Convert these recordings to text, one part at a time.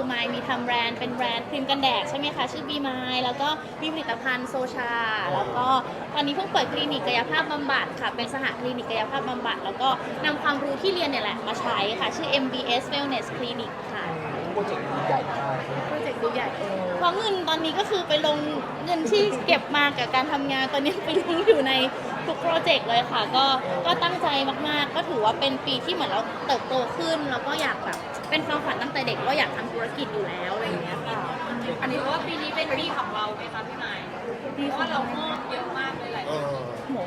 อย่างเลยคือไมค์มีทำแบรนด์เป็นแบรนด์ครีมกันแดดใช่ไหมคะ ชื่อบีไมล์แล้วก็มีผลิตภัณฑ์โซชา แล้วก็ตอนนี้เพิ่งเปิดคลินิกกายภาพบำบัดค่ะ เป็นสหคลินิกกายภาพบำบัด แล้วก็นำความรู้ที่เรียนเนี่ยแหละมาใช้ค่ะ ชื่อ MBS Wellness Clinic ค่ะ โปรเจกต์นี้ใหญ่มากใช่ไหมโปรเจกต์ดูใหญ่เพราะเงินตอนนี้ก็คือไปลงเงินที่เก็บมากับการทำงานตอนนี้ไปลงอยู่ใน ทุกโปรเจกต์เลยค่ะ ก็ก็ตั้งใจมากๆ ก็ถือว่าเป็นปีที่เหมือนเราเติบโตขึ้นแล้วก็อยากแบบเป็นความฝันตั้งแต่เด็กว่าอยากทำธุรกิจอยู่แล้วอะไรอย่างเงี้ยค่ะอันนี้ว่าปีนี้เป็นปีของเราไหมคะพี่ไมค์เพราะว่าเรามอบเยอะมากเลยหลาย เออ โห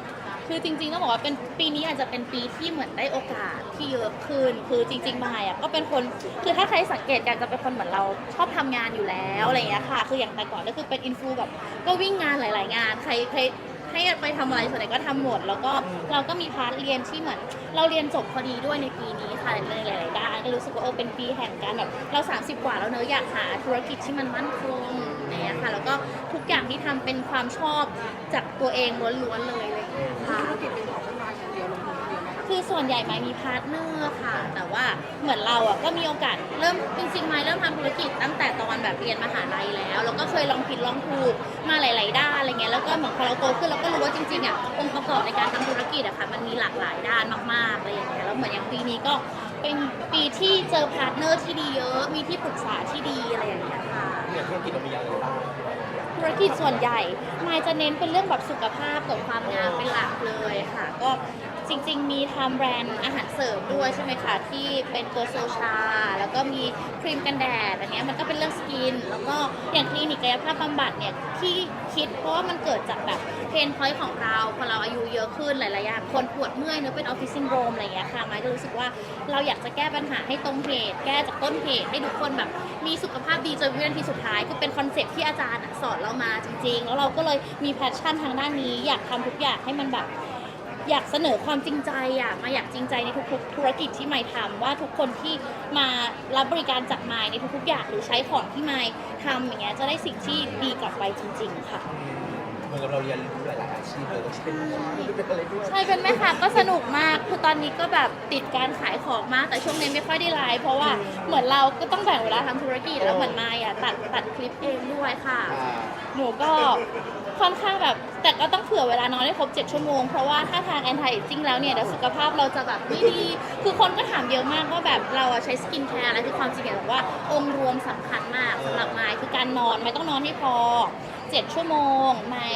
คือจริงๆต้องบอกว่าเป็นปีนี้อาจจะเป็นปีที่เหมือนได้โอกาสที่เยอะขึ้น คือจริงๆมายอะก็เป็นคนคือถ้าใครสังเกตกันจะเป็นคนเหมือนเราชอบทำงานอยู่แล้วอะไรอย่างเงี้ยค่ะ คืออย่างแต่ก่อนก็คือเป็นอินฟูแบบก็วิ่งงานหลาย ๆ งาน ใครใคร ให้ไปทำอะไรส่วนใหญ่ก็ทำหมด แล้วก็เราก็มีพาร์ทเรียนที่เหมือน เราเรียนจบพอดีด้วยในปีนี้ค่ะในหลายๆด้านก็รู้สึกว่าเออเป็นปีแห่งการแบบเรา 30 กว่าแล้วเนอะอยากหาธุรกิจที่มันมั่นคงอะไรอย่างเงี้ยค่ะแล้วก็ทุกอย่างที่ทำเป็นความชอบจากตัวเองล้วนๆเลยอะไรอย่างเลยค่ะ ธุรกิจเป็น ส่วนใหญ่ไม้มีพาร์ทเนอร์ค่ะ แต่ว่าเหมือนเราอะก็มีโอกาสเริ่มจริงๆไม้เริ่มทำธุรกิจตั้งแต่ตอนแบบเรียนมหาลัยแล้ว แล้วก็เคยลองผิดลองถูกมาหลาย ๆ ด้านอะไรเงี้ยแล้วก็เหมือนพอเราโตขึ้นเราก็รู้ว่าจริงๆอะองค์ประกอบในการทำธุรกิจอะค่ะมันมีหลากหลายด้านมากๆอะไรอย่างเงี้ยแล้วเหมือนอย่างปีนี้ก็ เป็นปีที่เจอพาร์ทเนอร์ที่ดีเยอะ มีที่ปรึกษาที่ดีอะไรอย่างเงี้ยค่ะเนี่ยธุรกิจเรามีอะไรบ้างธุรกิจส่วนใหญ่มายจะเน้นเป็นเรื่องแบบสุขภาพกับความงามเป็นหลักเลยค่ะ ก็จริงๆ มีทำแบรนด์อาหารเสริมด้วยใช่ไหมคะที่เป็นตัวโซชา แล้วก็มีครีมกันแดดอันเนี้ยมันก็เป็นเรื่องสกิน แล้วก็อย่างคลินิกกายภาพบำบัดเนี่ยที่ คิด เพราะว่ามันเกิดจากแบบเพนพอยต์ของเราพอเราอายุเยอะขึ้นหลายๆอย่างคนปวดเมื่อยเนื้อเป็นออฟฟิศซินโดรมอะไรอย่างเงี้ยค่ะมายก็รู้สึกว่าเราอยากจะแก้ปัญหาให้ตรงเหตุ แก้จากต้นเหตุให้ทุกคนแบบมีสุขภาพดีจนวินาทีสุดท้ายคือเป็นคอนเซ็ปต์ที่อาจารย์อะสอนเรามาจริง ๆ แล้วเราก็เลยมีแพชชั่นทางด้านนี้ อยากทำทุกอย่างให้มันแบบ อยากเสนอความจริงใจอะมาอยากจริงใจในทุกๆ ธุรกิจที่ไม่ทำว่าทุกคนที่มารับบริการจากไม้ในทุกๆอย่างหรือใช้ของที่ไม่ทำอย่างเงี้ยจะได้สิ่งที่ดีกลับไปจริง ๆ ค่ะ เหมือนกับเราเรียนรู้หลายๆอาชีพเลยว่าเป็นเป็นอะไรด้วยใช่เป็นแม่ค้าก็สนุกมากคือตอนนี้ก็แบบติดการขายของมากแต่ช่วงนี้ไม่ค่อยได้ไลฟ์เพราะว่าเหมือนเราก็ต้องแบ่งเวลาทำธุรกิจแล้วเหมือนไม้อะตัดตัดคลิปเองด้วยค่ะ อ่า หนูก็ค่อนข้างแบบ แต่ก็ต้องเผื่อเวลานอนให้ครบ 7 ชั่วโมง เพราะว่าถ้าทางแอนตี้จิ้งแล้วเนี่ยเดี๋ยวสุขภาพเราจะแบบไม่ดี คือคนก็ถามเยอะมากว่าแบบเราอะใช้สกินแคร์อะไรคือความจริงเนี่ยบอกว่าองค์รวมสำคัญมากสำหรับไมคือการนอนไม่ต้องนอนให้พอ 7 ชั่วโมงไม่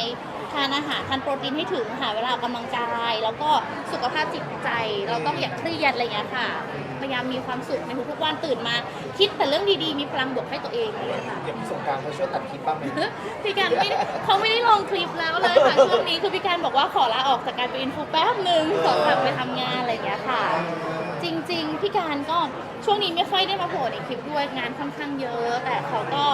ทานอาหารทานโปรตีนให้ถึงหาเวลาออกกำลังกาย แล้วก็สุขภาพจิตใจ เราต้องอย่าเครียดอะไรอย่างเงี้ยค่ะ พยายามมีความสุขในทุกๆวันตื่นมา คิดแต่เรื่องดีๆ มีพลังบวกให้ตัวเองเลยค่ะ อย่างพี่สงกรารเขาช่วยตัดคลิปบ้างไหม พี่การไม่ได้เขาไม่ได้ลงคลิปแล้วเลยค่ะ ช่วงนี้คือพี่การบอกว่าขอลาออกจากการเป็นอินฟูแป๊บหนึ่งขอกลับไปทำงานอะไรอย่างเงี้ยค่ะ จริง ๆ พี่การก็ช่วงนี้ไม่ค่อยได้มาโผล่ในคลิปด้วยงานค่อนข้างเยอะ แต่เขาก็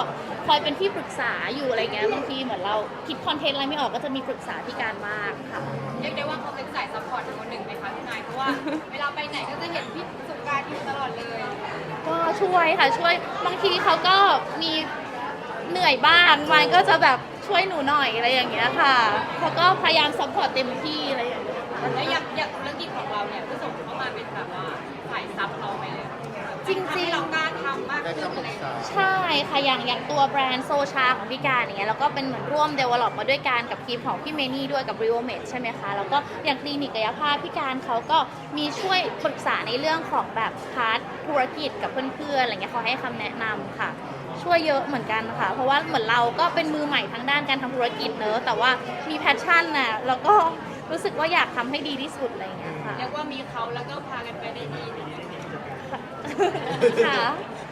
คอยเป็นที่ปรึกษาอยู่อะไรเงี้ยบางทีเหมือนเราคิดคอนเทนต์อะไรไม่ออกก็จะมีปรึกษาพี่การบ้างค่ะ เรียกได้ว่าเขาเป็นสายซัพพอร์ตคนหนึ่งไหมคะพี่ไมค์เพราะว่าเวลาไปไหนก็จะเห็นพี่สงกรารอยู่ตลอดเลยก็ช่วยค่ะช่วยบางทีเขาก็มีเหนื่อยบ้างมันก็จะแบบช่วยหนูหน่อยอะไรอย่างเงี้ยค่ะเขาก็พยายามซัพพอร์ตเต็มที่อะไรอย่างเงี้ยค่ะ แล้วอย่างอย่างธุรกิจของเราเนี่ยก็ส่งเข้ามาเป็นแบบว่าฝ่ายซับเราไปเลยจริงๆทำให้เรากล้าทำมากได้ขึ้นคำปอะรึไรกอย่างษาเงี้ยใช่ค่ะอย่างอย่างตัวแบรนด์โซชาของพี่การอย่างเงี้ยแล้วก็เป็นเหมือนร่วมเดเวล็อปมาด้วยกันกับทีมของพี่เมนี่ด้วยกับ r e o m e d ใช่ไหมคะ แล้วก็อย่างคลินิกกายภาพพี่การเขาก็มีช่วยปรึกษาในเรื่องของแบบพาร์ทธุรกิจกับเพื่อนๆอะไรเงี้ยเขาให้คำแนะนำค่ะ ช่วยเยอะเหมือนกันค่ะ เพราะว่าเหมือนเราก็เป็นมือใหม่ทางด้านการทำธุรกิจเนอะแต่ว่ามีแพชชั่นน่ะแล้วก็ รู้สึกว่าอยากทำให้ดีที่สุดอะไรเงี้ยค่ะเรียกว่ามีเขาแล้วก็พากันไปได้ดีค่ะ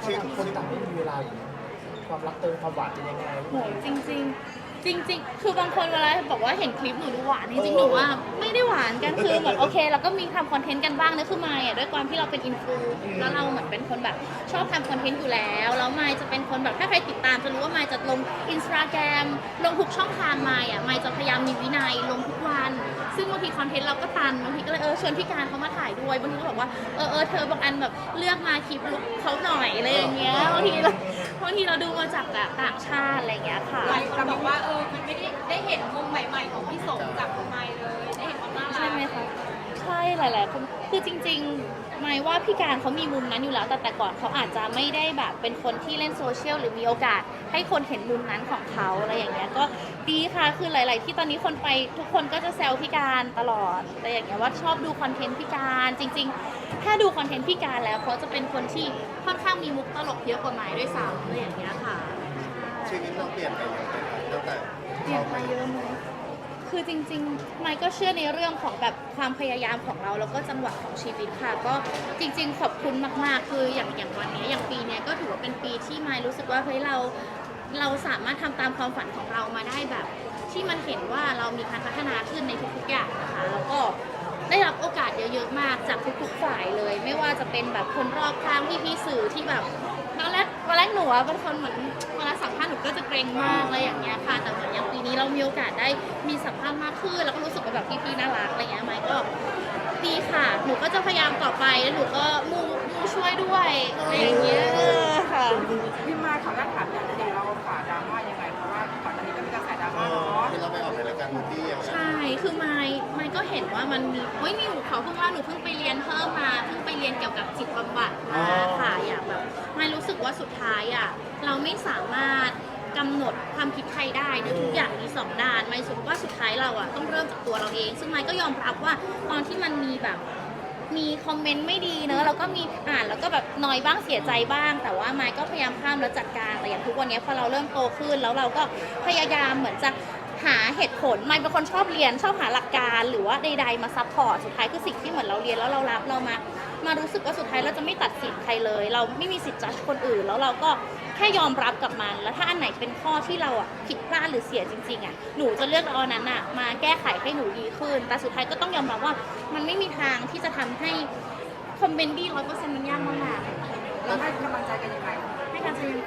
คือคนต่างไม่มีเวลาอย่างเงี้ยความรักเติมความหวานเป็นยังไง โหจริงจริงๆจริง ๆ คือบางคนเวลาบอกว่าเห็นคลิปหนูดูหวานจริงๆหนูว่าไม่ได้หวานกันคือเหมือนโอเคเราก็มีทำคอนเทนต์กันบ้างนะคือมายอะด้วยความที่เราเป็นอินฟูแล้วเราเหมือนเป็นคนแบบชอบทำคอนเทนต์อยู่แล้วแล้วมายจะเป็นคนแบบถ้าใครติดตามจะรู้ว่ามายจะลงอินสตาแกรมลงทุกช่องทางมายอะมายจะพยายามมีวินัยลงทุกวัน ซึ่งบางทีคอนเทนต์เราก็ตันบางทีก็เลยเออชวนพี่การเขามาถ่ายด้วยบางทีก็บอกว่าเออเออเธอบางอันแบบเลือกมาคลิปลุกเขาหน่อยอะไรอย่างเงี้ยบางทีเราบางทีเราดูมาจากแบบต่างชาติอะไรอย่างเงี้ยค่ะ หลายคนบอกว่าเออมันไม่ได้ได้เห็นมุมใหม่ ๆ ของพี่สงจากทำไมเลย ได้เห็นความน่ารัก ใช่ไหมคะ ใช่หลายๆคนคือจริง ๆ หมายว่าพี่การเขามีมุมนั้นอยู่แล้ว แต่แต่ก่อนเขาอาจจะไม่ได้แบบเป็นคนที่เล่นโซเชียลหรือมีโอกาส ให้คนเห็นมุมนั้นของเขาอะไรอย่างเงี้ยก็ดีค่ะคือหลาย ๆ ที่ตอนนี้คนไปทุกคนก็จะแซวพี่การตลอดแต่อย่างเงี้ยว่าชอบดูคอนเทนต์พี่การจริง ๆ ถ้าดูคอนเทนต์พี่การแล้วเขาจะเป็นคนที่ค่อนข้างมีมุกตลกเยอะกว่าไม้ด้วยซ้ำอะไรอย่างเงี้ยค่ะชีวิตเราเปลี่ยนไปเยอะไหมคะตั้งแต่เปลี่ยนไปเยอะไหม คือจริงๆไมค์ก็เชื่อในเรื่องของแบบความพยายามของเราแล้วก็จังหวะของชีวิตค่ะ ก็จริง ๆ ขอบคุณมากๆ คืออย่างอย่างวันนี้อย่างปีเนี้ยก็ถือว่าเป็นปีที่ไมค์รู้สึกว่าเฮ้ยเราเราสามารถทำตามความฝันของเรามาได้แบบ ที่มันเห็นว่าเรามีการพัฒนาขึ้นในทุกๆอย่างนะคะแล้วก็ได้รับโอกาสเยอะๆมากจากทุกๆฝ่ายเลย ไม่ว่าจะเป็นแบบคนรอบข้างพี่ๆสื่อที่แบบ นแรกตอนแรกหนูอะเป็นคนเหมือนเวลาสัมภาษณ์หนูก็จะเกรงมากอะไรอย่างเงี้ยค่ะ แต่เหมือนอย่างปีนี้เรามีโอกาสได้มีสัมภาษณ์มากขึ้น แล้วก็รู้สึกว่าแบบพี่ๆน่ารักอะไรเงี้ยไหมก็ดีค่ะ หนูก็จะพยายามต่อไปแล้วหนูก็มูมูช่วยด้วยอะไรอย่างเงี้ยค่ะ พี่มาขออนุญาตถามอย่างเดียวเราฝ่าดราม่า เห็นว่ามันมีเฮ้ยนี่หนูเขาเพิ่งว่าหนูเพิ่งไปเรียนเพิ่มมาเพิ่งไปเรียนเกี่ยวกับจิตบำบัดมาค่ะอยากแบบไมค์รู้สึกว่าสุดท้ายอะเราไม่สามารถกำหนดความคิดใครได้เนอะทุกอย่างมีสองด้านไมค์รู้สึกว่าสุดท้ายเราอะต้องเริ่มจากตัวเราเอง ซึ่งไมค์ก็ยอมรับว่าตอนที่มันมีแบบมีคอมเมนต์ไม่ดีเนอะแล้วก็มีอ่านแล้วก็แบบนอยบ้างเสียใจบ้าง แต่ว่าไมค์ก็พยายามข้ามแล้วจัดการแต่อย่างทุกวันนี้พอเราเริ่มโตขึ้นแล้วเราก็พยายามเหมือนจะ หาเหตุผลไมค์เป็นคนชอบเรียนชอบหาหลักการ หรือว่าใดๆมาซัพพอร์ตสุดท้ายคือสิ่งที่เหมือนเราเรียนแล้วเรารับเรามามารู้สึกว่าสุดท้ายเราจะไม่ตัดสินใครเลย เราไม่มีสิทธิ์จัดคนอื่น แล้วเราก็แค่ยอมรับกับมัน แล้วถ้าอันไหนเป็นข้อที่เราอะผิดพลาดหรือเสียจริงๆอะหนูจะเลือกเอาอันนั้นอะมาแก้ไขให้หนูดีขึ้น แต่สุดท้ายก็ต้องยอมรับว่ามันไม่มีทางที่จะทำให้คอมเมนต์ดีร้อยเปอร์เซ็นต์มันยากมากๆเราให้กำลังใจกันยังไงให้การแสดง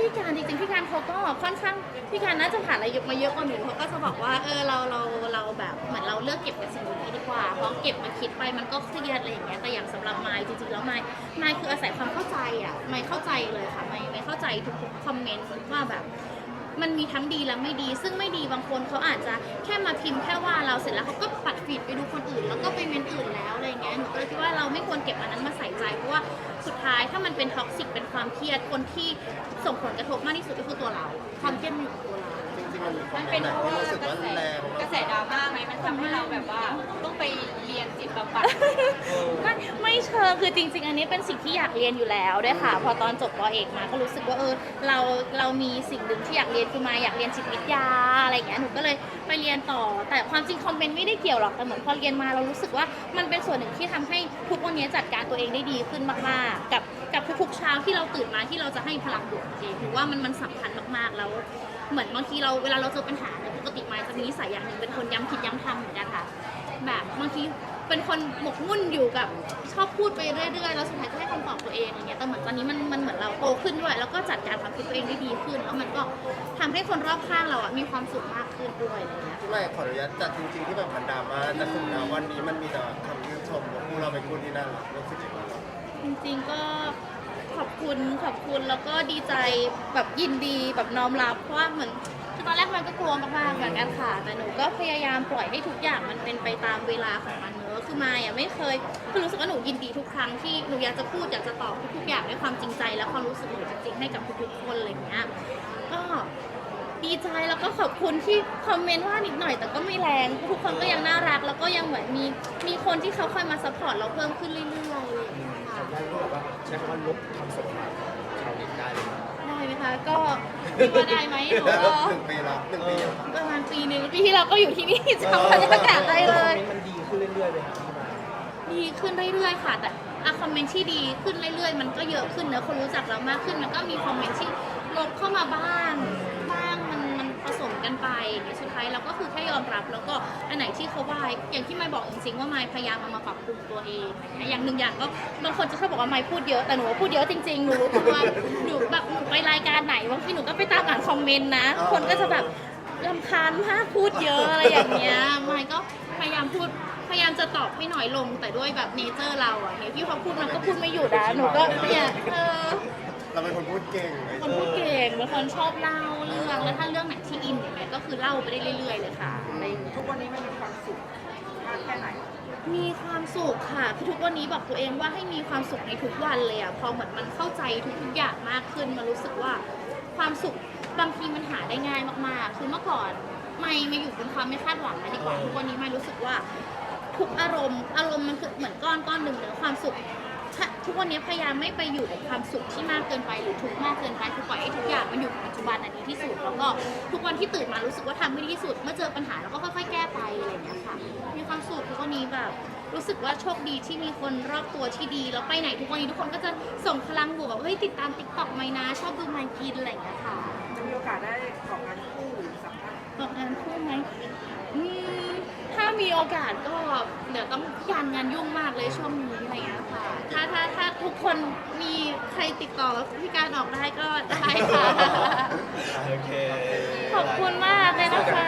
พี่การจริงๆพี่การเขาก็ค่อนข้างพี่การน่าจะผ่านอะไรเยอะมาเยอะกว่าหนูเขาก็จะบอกว่าเออเราเราเราแบบเหมือนเราเลือกเก็บแต่สิ่งดีๆดีกว่าเพราะเก็บมาคิดไปมันก็เครียดอะไรอย่างเงี้ยแต่อย่างสำหรับไมค์จริงๆแล้วไมค์ไมค์คืออาศัยความเข้าใจอะไมค์เข้าใจเลยค่ะไมค์ไมค์เข้าใจทุกๆคอมเมนต์ว่าแบบ มันมีทั้งดีและไม่ดี ซึ่งไม่ดีบางคนเขาอาจจะแค่มาพิมพ์แค่ว่าเราเสร็จแล้วเขาก็ปัดฟีดไปดูคนอื่น แล้วก็ไปเมนอื่นแล้วอะไรเงี้ยหนูก็เลยคิดว่าเราไม่ควรเก็บอันนั้นมาใส่ใจเพราะว่า สุดท้ายถ้ามันเป็นท็อกซิกเป็นความเครียดคนที่ส่งผลกระทบมากที่สุดก็คือตัวเรา ความเครียดมันอยู่กับตัวเรา มันมีคอมัมนเมเป็นนต์ไหนเพราะที่ว่ารู้สึกกระว่าแสแรงมากกระแสดราม่าไหมมันทำให้เราแบบว่าต้องไปเรียนจิตบำบัด ไม่ไม่เชิงคือจริง ๆ อันนี้เป็นสิ่งที่อยากเรียนอยู่แล้วด้วยค่ะ พอตอนจบปอเอกมาก็รู้สึกว่าเออเราเรามีสิ่งหนึ่งที่อยากเรียนคือมาอยากเรียนจิตวิทยาอะไรอย่างเงี้ยหนูก็เลยไปเรียนต่อ แต่ความจริงคอมเมนต์ไม่ได้เกี่ยวหรอกแต่เหมือนพอเรียนมาเรารู้สึกว่ามันเป็นส่วนหนึ่งที่ทำให้ทุกวันนี้จัดการตัวเองได้ดีขึ้นมากๆ กับกับทุกๆเช้าที่เราตื่นมาที่เราจะให้พลังบวกตัวเองหรือว่ามันมันสำคัญมากๆแล้ว เหมือนบางทีเราเวลาเราเจอปัญหาเนี่ยปกติมาจะมีนิสัยอย่างหนึ่งเป็นคนย้ำคิดย้ำทำเหมือนกันค่ะ แบบบางทีเป็นคนหมกมุ่นอยู่กับชอบพูดไปเรื่อยๆแล้วสุดท้ายก็ให้คำตอบตัวเองอย่างเงี้ยแต่เหมือนตอนนี้มันมันเหมือนเราโตขึ้นด้วย แล้วก็จัดการความคิดตัวเองได้ดีขึ้น แล้วมันก็ทำให้คนรอบข้างเราอะมีความสุขมากขึ้นด้วยอะไรเงี้ย ที่ไม่ขออนุญาตจัดจริงๆที่แบบมันดราม่าแต่สุดแล้ววันนี้มันมีแต่คำชื่นชมว่าคู่เราเป็นคู่ที่น่ารักรู้สึกยังไงบ้างจริงๆก็ข อบคุณขอบคุณแล้วก็ดีใจแบบยินดีแบบน้อมรับเพราะว่าเหมือนคือตอนแรกมันก็กลัวมากๆเหมือนกันค่ะแต่หนูก็พยายามปล่อยให้ทุกอย่างมันเป็นไปตามเวลาของมันเนอะคือมายอะไม่เคยคือรู้สึกว่าหนูยินดีทุกครั้งที่หนูอยากจะพูดอยากจะตอบทุกๆอย่างด้วยความจริงใจ และความรู้สึกหนูจริงๆให้กับทุกๆคนอะไรอย่างเงี้ยก็ดีใจแล้วก็ขอบคุณที่คอมเมนต์ว่านิดหน่อย แต่ก็ไม่แรงทุกคนก็ยังน่ารัก แล้วก็ยังเหมือนมีมีคนที่เขาคอยมาซัพพอร์ตเราเพิ่มขึ้นเรื่อยๆ อะไรอย่างเงี้ยค่ะได้ก็แบบว่าใช้คำว่าลบคำสบมาชาวเน็ตได้เลยนะได้ไหมคะ ก็คิดว่าได้ไหมหนูก็หนึ่งปีแล้วหนึ่งปีแล้วประมาณปีหนึ่งปีที่เราก็อยู่ที่นี่จำบรรยากาศได้เลย คอมมนต์มันดีขึ้นเรื่อยๆเลยครับที่มาดีขึ้นเรื่อยๆค่ะ แต่อะคอมเมนต์ที่ดีขึ้นเรื่อย ๆ มันก็เยอะขึ้นเนอะคนรู้จักเรามากขึ้น มันก็มีคอมเมนต์ที่ลบเข้ามาบ้างบ้างมัน สมกันไปสุดท้ายเราก็คือแค่ยอมรับ แล้วก็อันไหนที่เขาว่าอย่างที่ไม่บอกจริงๆว่าไม่พยายามเอามาปรับปรุงตัวเองอย่างเงี้ยอย่างหนึ่งอย่างก็บางคนจะชอบบอกว่าไม่พูดเยอะแต่หนูว่าพูดเยอะจริงๆหนูรู้ตัวว่าหนูแบบหนูไปรายการไหนบางทีหนูก็ไปตามอ่านคอมเมนต์นะ คนก็จะแบบลำคาญมากพูดเยอะอะไรอย่างเงี้ยไม่ก็พยายามพูดพยายามจะตอบให้น้อยลงแต่ด้วยแบบเนเจอร์เราอะเนี่ยพี่เขาพูดมันก็พูดไม่หยุดอะหนูก็เนี่ยเออ เราเป็นคนพูดเก่งไอ้คนพูดเก่งเป็นคนชอบเล่าเรื่อง แล้วถ้าเรื่องไหนที่อินอย่างเงี้ยก็คือเล่าไปได้เรื่อย ๆ เลยค่ะอะไรอย่างเงี้ย ทุกวันนี้มันมีความสุขมากแค่ไหน มีความสุขค่ะคือทุกวันนี้บอกตัวเองว่าให้มีความสุขในทุกวันเลยอะพอเหมือนมันเข้าใจทุกๆอย่างมากขึ้นมันรู้สึกว่าความสุขบางทีมันหาได้ง่ายมากๆ คือเมื่อก่อนไม่มาอยู่บนความไม่คาดหวังนะดีกว่าทุกวันนี้ไม่รู้สึกว่าทุกอารมณ์ อารมณ์มันคือเหมือนก้อนก้อนหนึ่งเนอะความสุข ถ้าทุกวันนี้พยายามไม่ไปอยู่กับความสุขที่มากเกินไปหรือทุกข์มากเกินไปคือปล่อยให้ทุกอย่างมันอยู่กับปัจจุบันอันดีที่สุดแล้วก็ทุกวันที่ตื่นมารู้สึกว่าทำให้ดีที่สุด เมื่อเจอปัญหาเราก็ค่อยๆแก้ไปอะไรอย่างเงี้ยค่ะ มีความสุขทุกวันนี้แบบ รู้สึกว่าโชคดีที่มีคนรอบตัวที่ดีแล้วไปไหนทุกวันนี้ทุกคนก็จะส่งพลังบวกแบบเฮ้ยติดตามติ๊กต็อกไหมนะ ชอบดูไมค์กินอะไรอย่างเงี้ยค่ะจะมีโอกาสได้ออกงานคู่หรือสัมภาษณ์ ออกงานคู่ไหมอืมถ้ามีโอกาสก็เดี๋ยวต้องยานงานยุ่งมากเลยช่วงนี้อะไรอย่างเงี้ยค่ะ ถ้าถ้าถ้าทุกคนมีใครติดต่อพี่การออกได้ก็ได้ค่ะ โอเค ขอบคุณมากเลยนะคะ